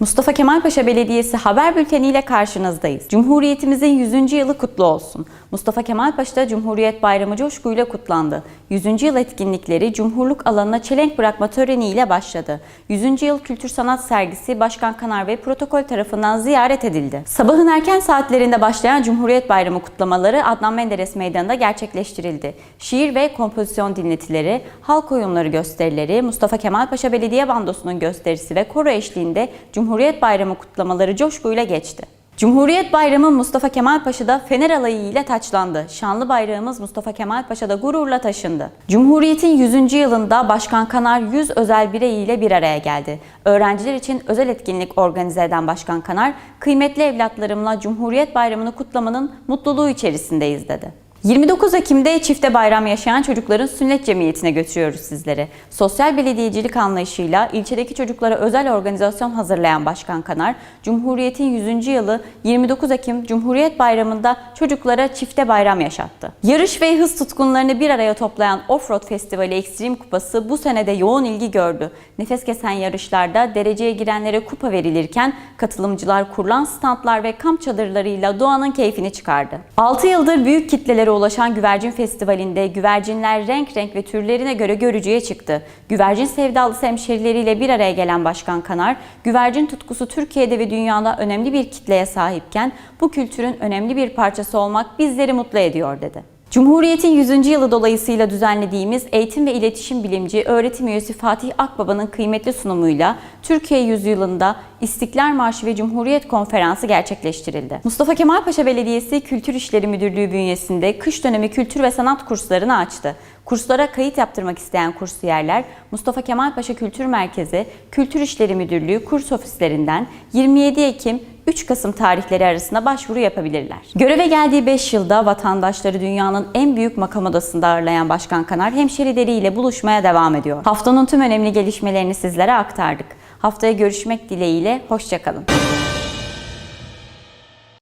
Mustafa Kemal Paşa Belediyesi haber bülteni ile karşınızdayız. Cumhuriyetimizin 100. yılı kutlu olsun. Mustafa Kemal Paşa'da Cumhuriyet Bayramı coşkuyla kutlandı. 100. yıl etkinlikleri Cumhurluk alanına çelenk bırakma töreniyle başladı. 100. yıl kültür sanat sergisi Başkan Kanar ve protokol tarafından ziyaret edildi. Sabahın erken saatlerinde başlayan Cumhuriyet Bayramı kutlamaları Adnan Menderes Meydanı'nda gerçekleştirildi. Şiir ve kompozisyon dinletileri, halk oyunları gösterileri, Mustafa Kemal Paşa Belediye Bandosu'nun gösterisi ve koro eşliğinde Cumhuriyet Bayramı kutlamaları coşkuyla geçti. Cumhuriyet Bayramı Mustafa Kemal Paşa'da Fener Alayı ile taçlandı. Şanlı bayrağımız Mustafa Kemal Paşa'da gururla taşındı. Cumhuriyetin 100. yılında Başkan Kanar 100 özel birey ile bir araya geldi. Öğrenciler için özel etkinlik organize eden Başkan Kanar, kıymetli evlatlarımla Cumhuriyet Bayramı'nı kutlamanın mutluluğu içerisindeyiz dedi. 29 Ekim'de çifte bayram yaşayan çocukların sünnet cemiyetine götürüyoruz sizleri. Sosyal belediyecilik anlayışıyla ilçedeki çocuklara özel organizasyon hazırlayan Başkan Kanar, Cumhuriyet'in 100. yılı 29 Ekim Cumhuriyet Bayramı'nda çocuklara çifte bayram yaşattı. Yarış ve hız tutkunlarını bir araya toplayan Offroad Festivali Extreme Kupası bu senede yoğun ilgi gördü. Nefes kesen yarışlarda dereceye girenlere kupa verilirken katılımcılar kurulan standlar ve kamp çadırlarıyla doğanın keyfini çıkardı. 6 yıldır büyük kitlelere ulaşan Güvercin Festivali'nde güvercinler renk renk ve türlerine göre görücüye çıktı. Güvercin sevdalısı hemşerileriyle bir araya gelen Başkan Kanar, güvercin tutkusu Türkiye'de ve dünyada önemli bir kitleye sahipken bu kültürün önemli bir parçası olmak bizleri mutlu ediyor dedi. Cumhuriyet'in 100. yılı dolayısıyla düzenlediğimiz Eğitim ve İletişim Bilimci öğretim üyesi Fatih Akbaba'nın kıymetli sunumuyla Türkiye Yüzyılında İstiklal Marşı ve Cumhuriyet Konferansı gerçekleştirildi. Mustafa Kemal Paşa Belediyesi Kültür İşleri Müdürlüğü bünyesinde kış dönemi kültür ve sanat kurslarını açtı. Kurslara kayıt yaptırmak isteyen kursiyerler Mustafa Kemal Paşa Kültür Merkezi, Kültür İşleri Müdürlüğü kurs ofislerinden 27 Ekim 3 Kasım tarihleri arasında başvuru yapabilirler. Göreve geldiği 5 yılda vatandaşları dünyanın en büyük makam odasında ağırlayan Başkan Kanar hemşerileriyle buluşmaya devam ediyor. Haftanın tüm önemli gelişmelerini sizlere aktardık. Haftaya görüşmek dileğiyle, hoşçakalın.